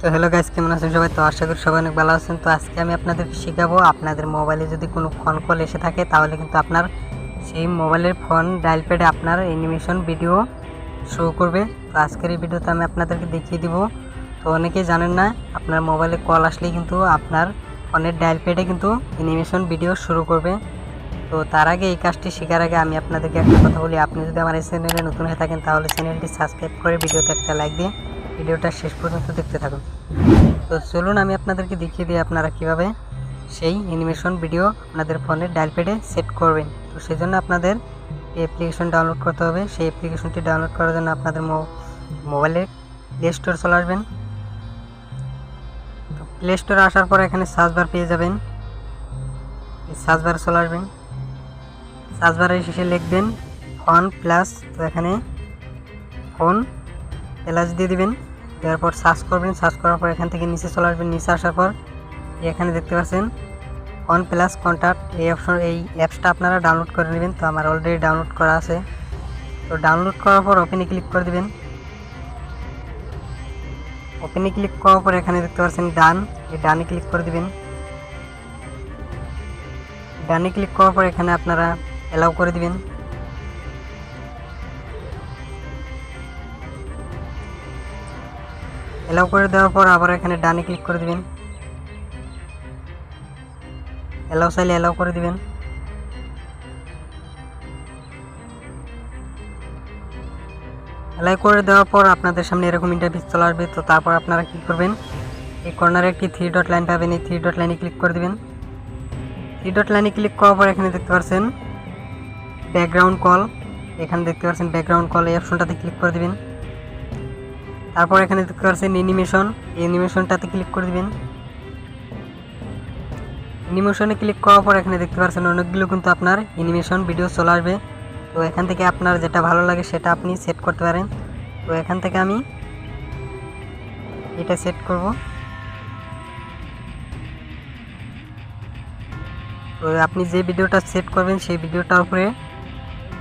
তো hello guys কেমন আছেন সবাই? তো আশা করি সবাই অনেক ভালো আছেন। তো আজকে আমি আপনাদেরকে শেখাবো, আপনাদের মোবাইলে যদি কোনো ফোন কল এসে থাকে, তাহলে কিন্তু আপনার সেই মোবাইলের ফোন ডায়াল প্যাডে আপনার অ্যানিমেশন ভিডিও শো করবে। তো আজকের এই ভিডিওতে আমি আপনাদেরকে দেখিয়ে দিব। তো অনেকেই জানেন না, আপনার মোবাইলে কল আসলেই কিন্তু আপনার ফোনের ডায়াল প্যাডে কিন্তু অ্যানিমেশন ভিডিও শুরু করবে। তো তার আগে এই কাজটি শেখার আগে আমি আপনাদেরকে একটা কথা বলি। আপনি যদি আমার এই চ্যানেলে নতুন হয়ে থাকেন, তাহলে চ্যানেলটি সাবস্ক্রাইব করে ভিডিওতে একটা লাইক দিয়ে ভিডিওটা শেষ পর্যন্ত দেখতে থাকুন। তো চলুন আমি আপনাদেরকে দেখিয়ে দিই আপনারা কীভাবে সেই অ্যানিমেশন ভিডিও আপনাদের ফোনের ডায়াল প্যাডে সেট করবেন। তো সেই জন্য আপনাদের এই অ্যাপ্লিকেশন ডাউনলোড করতে হবে। সেই অ্যাপ্লিকেশনটি ডাউনলোড করার জন্য আপনাদের মোবাইলে প্লে স্টোর চলে আসবেন। তো প্লে স্টোরে আসার পর এখানে সার্চ বার পেয়ে যাবেন। সার্চ বার চলে আসবেন। সার্চ শেষে লিখবেন ফোন প্লাস তো এখানে ফোন প্লাস দিয়ে দিবেন, দেওয়ার পর সার্চ করবেন, সার্চ করার পর এখান থেকে নিচে চলে আসবেন, নিচে আসার পর এখানে দেখতে পাচ্ছেন ফোন প্লাস কন্ট্যাক্ট এই অপশন এই অ্যাপসটা আপনারা ডাউনলোড করে নেবেন। তো আমার অলরেডি ডাউনলোড করা আছে। তো ডাউনলোড করার পর ওপেনে ক্লিক করে দিবেন। ওপেনে ক্লিক করার পর এখানে দেখতে পাচ্ছেন ডান এই ডানে ক্লিক করে দিবেন। ডানে ক্লিক করার পর এখানে আপনারা অ্যালাউ করে দিবেন। অ্যালাউ করে দেওয়ার পর আবার এখানে ডানে ক্লিক করে দিবেন। অ্যালাউ চাইলে অ্যালাউ করে দিবেন। অ্যালাউ করে দেওয়ার পর আপনাদের সামনে এরকম ইন্টারভিউ চলে আসবে। তো তারপর আপনারা কী করবেন? এই কর্নারে একটি থ্রি ডট লাইন পাবেন। এই থ্রি ডট লাইনে ক্লিক করে দিবেন। থ্রি ডট লাইনে ক্লিক করার পর এখানে দেখতে পাচ্ছেন ব্যাকগ্রাউন্ড কল এখানে দেখতে পাচ্ছেন ব্যাকগ্রাউন্ড কল এই অপশনটাতে ক্লিক করে দিবেন। তারপর এখানে দেখতে পাচ্ছেন অ্যানিমেশন অ্যানিমেশনটাতে ক্লিক করে দিবেন। অ্যানিমেশনে ক্লিক করার পর এখানে দেখতে পাচ্ছেন অনেকগুলো কিন্তু আপনার অ্যানিমেশন ভিডিও চলে আসবে। তো এখান থেকে আপনার যেটা ভালো লাগে সেটা আপনি সেট করতে পারেন। তো এখান থেকে আমি এটা সেট করব। তো আপনি যে ভিডিওটা সেট করবেন সেই ভিডিওটার উপরে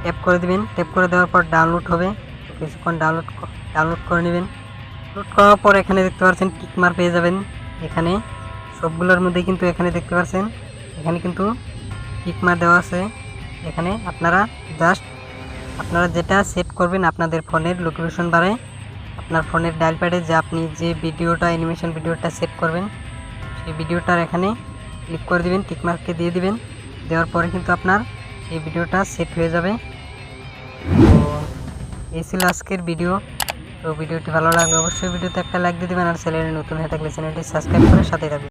ট্যাপ করে দিবেন। ট্যাপ করে দেওয়ার পর ডাউনলোড হবে। কিছুক্ষণ ডাউনলোড ডাউনলোড করে নেবেন। ডাউনলোড করার পর এখানে দেখতে পাচ্ছেন টিকমার পেয়ে যাবেন। এখানে সবগুলোর মধ্যে কিন্তু এখানে দেখতে পাচ্ছেন এখানে কিন্তু টিকমার দেওয়া আছে। এখানে আপনারা জাস্ট আপনারা যেটা সেট করবেন আপনাদের ফোনের লোকেশন বারে, আপনার ফোনের ডায়াল প্যাডে যে আপনি যে ভিডিওটা অ্যানিমেশন ভিডিওটা সেট করবেন, সেই ভিডিওটার এখানে ক্লিক করে দিবেন টিকমার্ককে দিয়ে দিবেন। দেওয়ার পরে কিন্তু আপনার এই ভিডিওটা সেট হয়ে যাবে। তো, এই ছিল আজকের ভিডিও তো ভিডিওটি ভালো লাগলে অবশ্যই ভিডিওতে একটা লাইক দিয়ে দেবেন আর চ্যানেলে নতুন হয়ে থাকলে চ্যানেলটি সাবস্ক্রাইব করে সাথে থাকবেন।